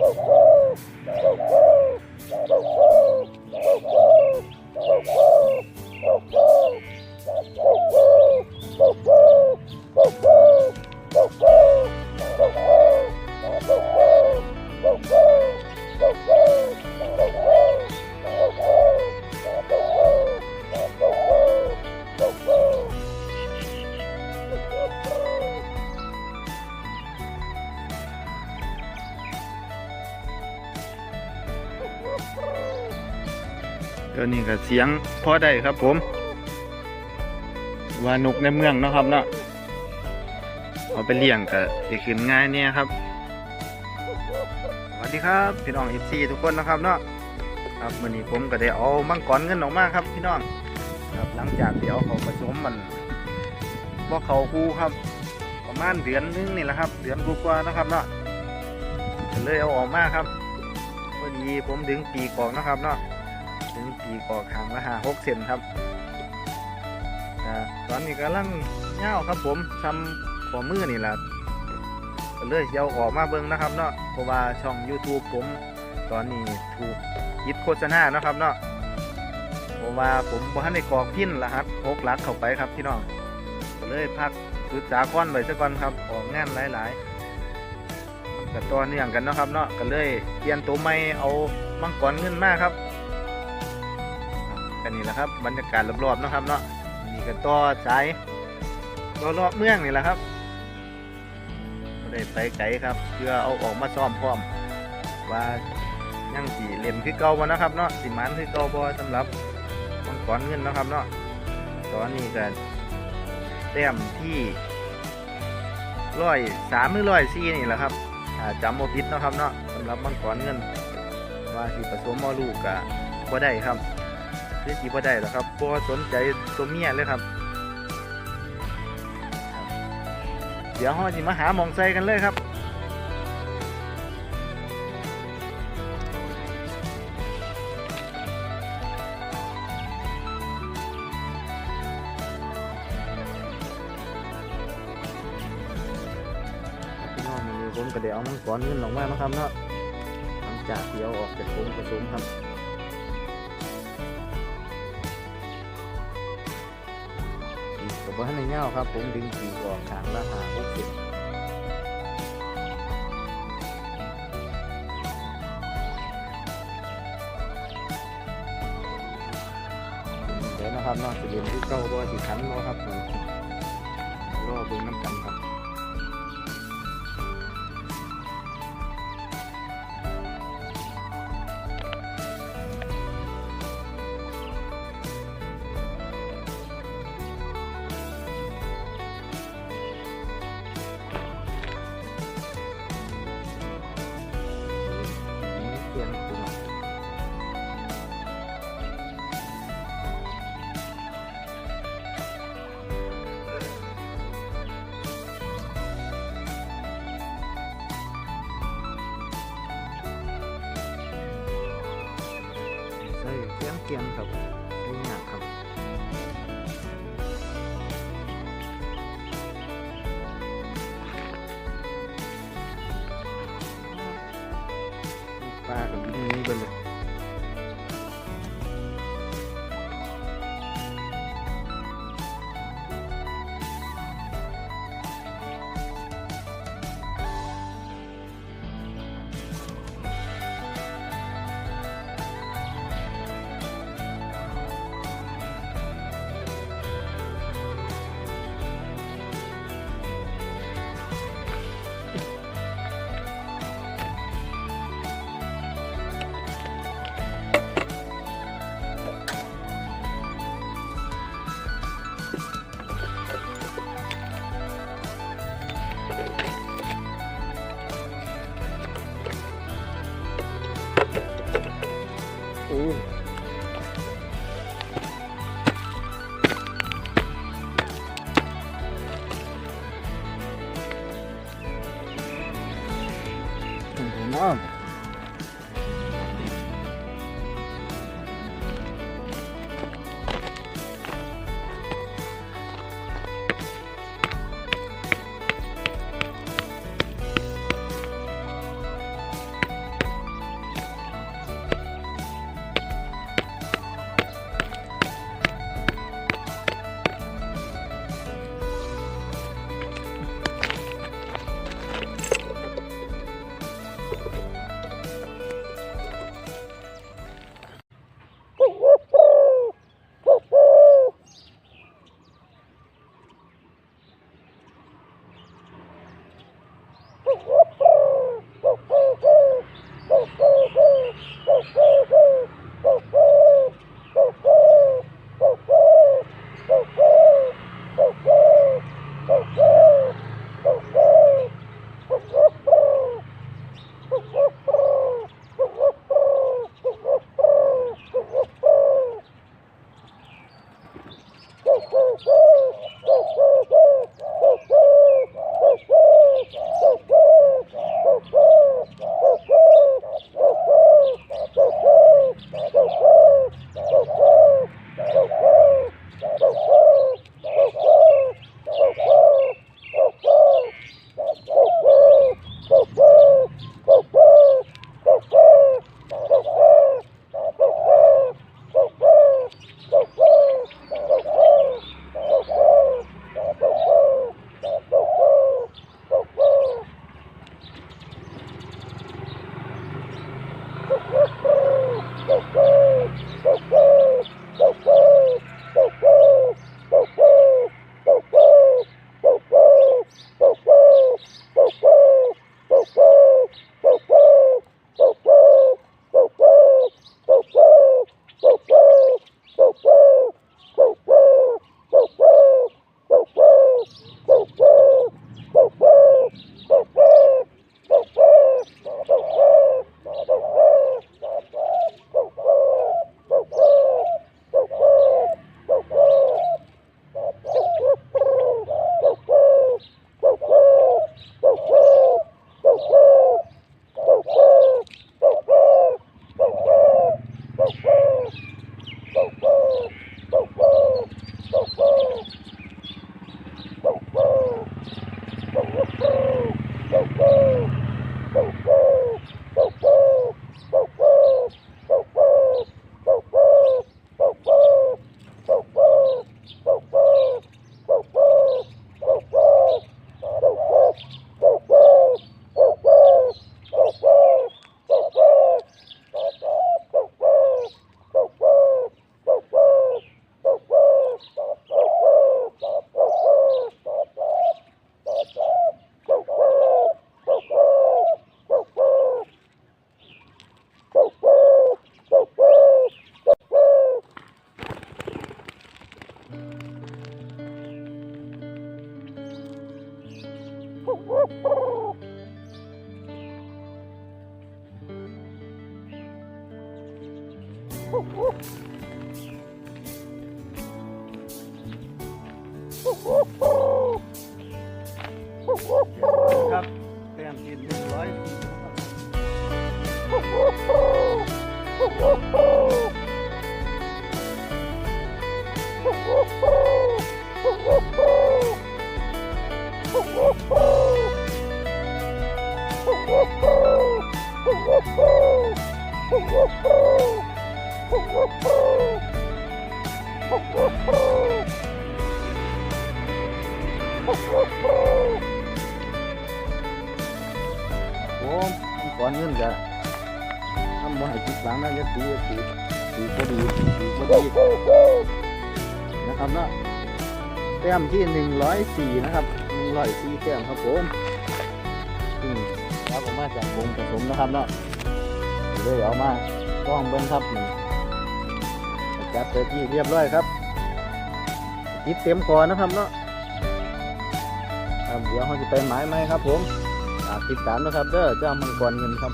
Oh, ก็นี่ก็เสียงพอได้ครับผมวานกในเมืองเนาะครับเนาะเอาไปเลี้ยงก็สิขึ้นง่ายเนี่ยครับสวัสดีครับพี่น้อง FC ทุกคนนะครับเนาะครับวันนี้ผมก็ได้เอามังกรเงินออกมาครับ พี่น้องครับหลังจากเดี๋ยวเขาผสมมันบ่เขาคู่ครับ ประมาณเดือนนึงนี่แหละครับ เดือนกว่าๆนะครับเนาะเลยเอาออกมาครับพอดีผมดึงปีกออกนะครับเนาะ ถึงปีกออกหางละหาหกเซนครับตอนนี้กำลังเง่าวครับผมทำขอมือนี่แหละเลยจะเอาออกมาเบิ่งนะครับเนาะเพราะว่าช่อง YouTube ผม ตอนนี้ถูกยึดโฆษณานะครับเนาะเพราะว่าผมบ่ทันได้กรอกพินรหัสหกลักเข้าไปครับพี่น้องเลยพักศึกษาก่อนไว้ซะก่อนครับออกงานหลายๆกับตัวเนื่องกันนะครับเนาะก็เลยเปลี่ยนตัวใหม่เอามังกรเงินมากครับ กันนี่แหละครับบรรยากาศรอบๆนะครับเนาะนี่ก็ต่อสายต่อรอบเมืองนี่แหละครับก็ได้ไปไกลครับ เพื่อเอาออกมาซ้อมพร้อม ว่ายังสีเล่นคือเก่าบ่นะครับเนาะสิมันคือเก่าบ่สำหรับมังกรเงินนะครับเนาะตอนนี้ก็แต้มที่ร้อยสามหรือร้อยสี่นี่แหละครับจำโมผิดเนาะครับเนาะสำหรับมังกรเงิน ว่าที่ผสมมอลูกกะบ่ได้ครับ คือสีบ่ได้หรอกครับบ่สนใจตัวเมียเลยครับ เดี๋ยวเราจะมาหาหมองใส่กันเลยครับห้อมีผมก็เดี๋ยวเอามังกรเงินออกมานะครับเนาะหลังจากเดี๋ยวออกจากผมผสมครับ กกับว่าในเงาครับ ผมดึงขีดออกขางละหาหกสิบเดี๋ยวนะครับนอกจะเรียนที่เก้าบ่สิขันบ่ครับผมรอเบิ่งน้ำกันครับ ส่เน้ ครับเตรียมกินเรียบร้อย Woo-hoo! เงินจะทำมาให้ติดหลังนะจะตีตีตีก็ดีตีก็ดีนะครับเนาะแต้มที่หนึ่งร้อยสี่นะครับหนึ่งร้อยสี่แต้มครับผมซึ่งรับออกมาจากวงผสมนะครับเนาะเลยเอามาต้องเบิ้งครับนี่จัดเต็มที่เรียบร้อยครับติดเต็มก่อนะครับเนาะเดี๋ยวเขาจะไปหมายไหมครับผม ติดตามนะครับเด้อเจ้ามังกรเงินครับ